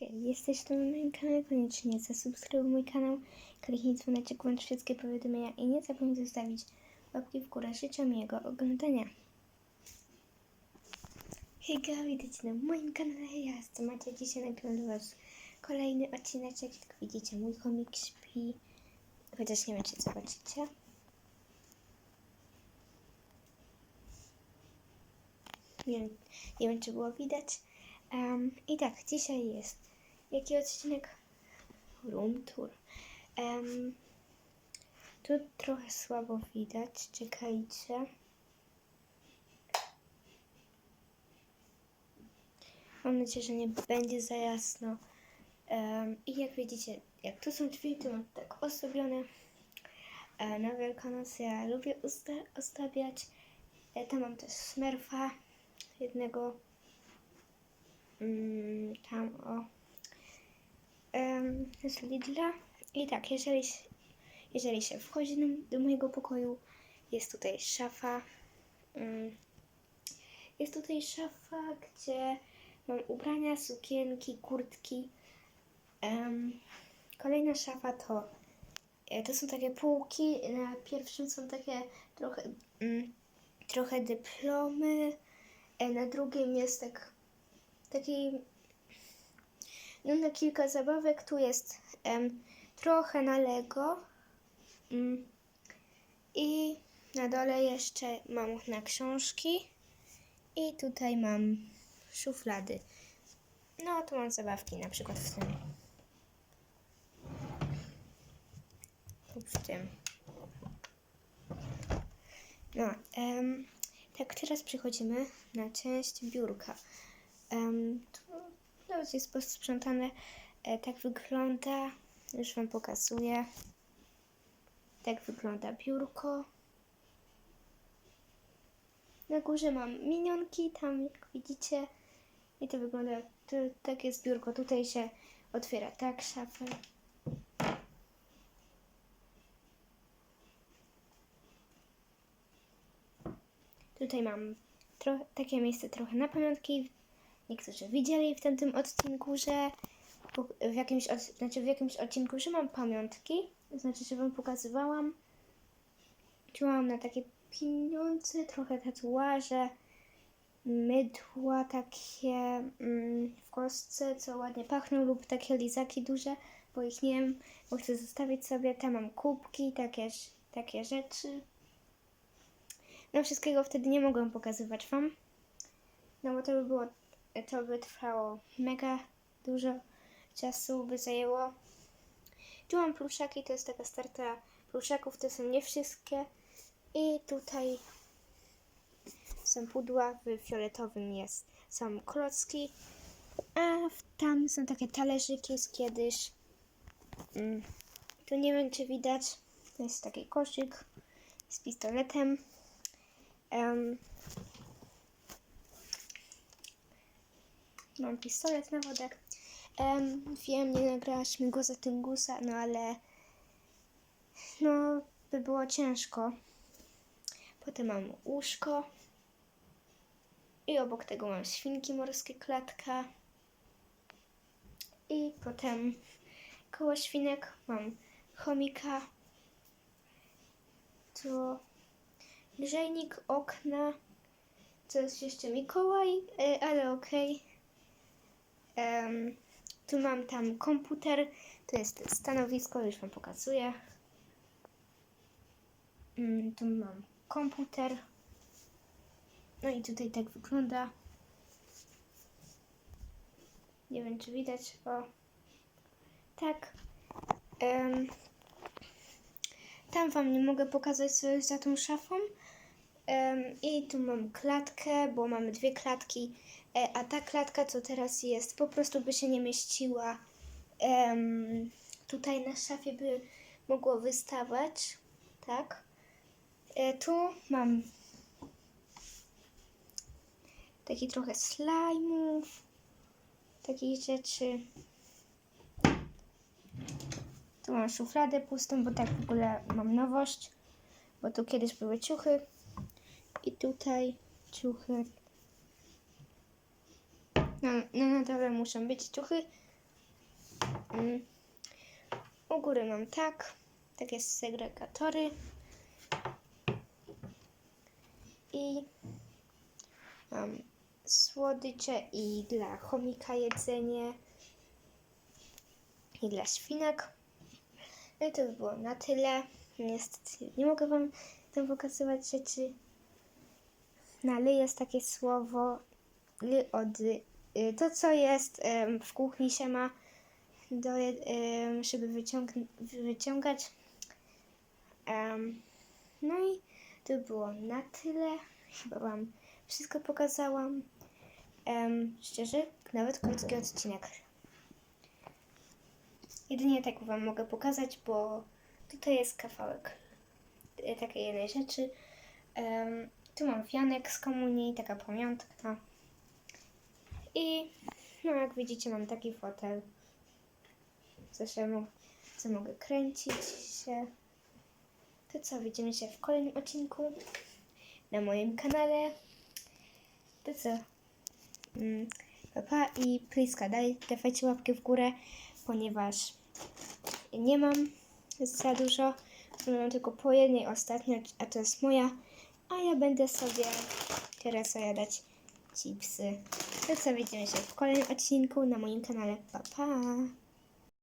Hej, jesteś tu na moim kanale, koniecznie zasubskrybuj mój kanał, kliknij dzwoneczek, włącz wszystkie powiadomienia i nie zapomnij zostawić łapki w górę. Życzę miłego oglądania. Hejga, witajcie na moim kanale, ja jestem Macia, dzisiaj nagrywam dla was kolejny odcineczek, jak widzicie mój komik śpi, chociaż nie wiem czy zobaczycie. Nie nie wiem czy było widać. Em, I tak, dzisiaj jest jaki odcinek? Room tour. Em, tu trochę słabo widać, czekajcie. Mam nadzieję, że nie będzie za jasno. Em, I jak widzicie, jak tu są drzwi, to mam tak ozdobione. E, na Wielkanoc ja lubię usta- ozdabiać. E, tam mam też Smurfa, jednego mm, tam o z Lidla. I tak, jeżeli, jeżeli się wchodzi do, mojego pokoju, jest tutaj szafa. Mm, jest tutaj szafa, gdzie mam ubrania, sukienki, kurtki. Kolejna szafa to e, to są takie półki. Na pierwszym są takie trochę, mm, trochę dyplomy. E, na drugim jest tak taki no na kilka zabawek. Tu jest em, trochę na Lego. Mm. I na dole jeszcze mam na książki. I tutaj mam szuflady. No, tu mam zabawki, na przykład w tym. W tym. No, em, tak teraz przechodzimy na część biurka. Tu nawet jest posprzątane. Tak wygląda. Już Wam pokazuję. Tak wygląda biurko. Na górze mam minionki, tam jak widzicie. I to wygląda, to, tak jest biurko. Tutaj się otwiera tak szafę. Tutaj mam takie miejsce trochę na pamiątki. Niektórzy widzieli w tym, odcinku, że w jakimś, od, znaczy w jakimś odcinku, że mam pamiątki. Znaczy, że wam pokazywałam. Tu mam na takie pieniądze, trochę tatuaże, mydła takie mm, w kostce, co ładnie pachną, lub takie lizaki duże, bo ich nie wiem, bo chcę zostawić sobie. Tam mam kubki, takie, takie rzeczy. No wszystkiego wtedy nie mogłam pokazywać Wam, no bo to by było, to by trwało mega dużo czasu, by zajęło. Tu mam pluszaki, to jest taka starta pluszaków, to są nie wszystkie. I tutaj są pudła, w fioletowym jest, są klocki, a tam są takie talerzyki z kiedyś. Mm. Tu nie wiem, czy widać, to jest taki koszyk z pistoletem. Em, mam pistolet na wodę. Em, wiem, nie nagrałaśmy go za tym gusa, no ale no by było ciężko. Potem mam łóżko. I obok tego mam świnki morskie, klatka. I potem koło świnek mam chomika. Tu grzejnik, okna. To jest jeszcze Mikołaj, e, ale okej. Em, tu mam tam komputer. To jest stanowisko, już Wam pokazuję. Mm, tu mam komputer. No i tutaj tak wygląda. Nie wiem, czy widać. O. Tak. Em, tam Wam nie mogę pokazać, co jest za tą szafą. Em, I tu mam klatkę, bo mamy dwie klatki. E, a ta klatka, co teraz jest, po prostu by się nie mieściła. Em, tutaj na szafie by mogło wystawać. Tak. E, tu mam taki trochę slajmów, takich rzeczy. Tu mam szufladę pustą, bo tak w ogóle mam nowość, bo tu kiedyś były ciuchy i tutaj ciuchy. No, no na dole muszą być ciuchy, Mm. U góry mam tak, takie segregatory. I mam słodycze i dla chomika jedzenie i dla świnek. No i to by było na tyle. Niestety nie mogę Wam tam pokazywać rzeczy. No ale jest takie słowo ly od to co jest w kuchni się ma do, żeby wyciąg- wyciągać. No i to było na tyle. Chyba Wam wszystko pokazałam. Szczerze, nawet krótki odcinek. Jedynie tak Wam mogę pokazać, bo tutaj jest kawałek e, takiej jednej rzeczy. Tu mam wianek z komunii, taka pamiątka. I no jak widzicie mam taki fotel. Mo- co mogę kręcić się. To co, widzimy się w kolejnym odcinku na moim kanale. To co? Mm, papa i pliska, daj, dawajcie łapkę w górę, ponieważ nie mam za dużo. Mam tylko po jednej ostatnio, a to jest moja. A ja będę sobie teraz zajadać chipsy. To co, widzimy się w kolejnym odcinku na moim kanale. Pa, pa!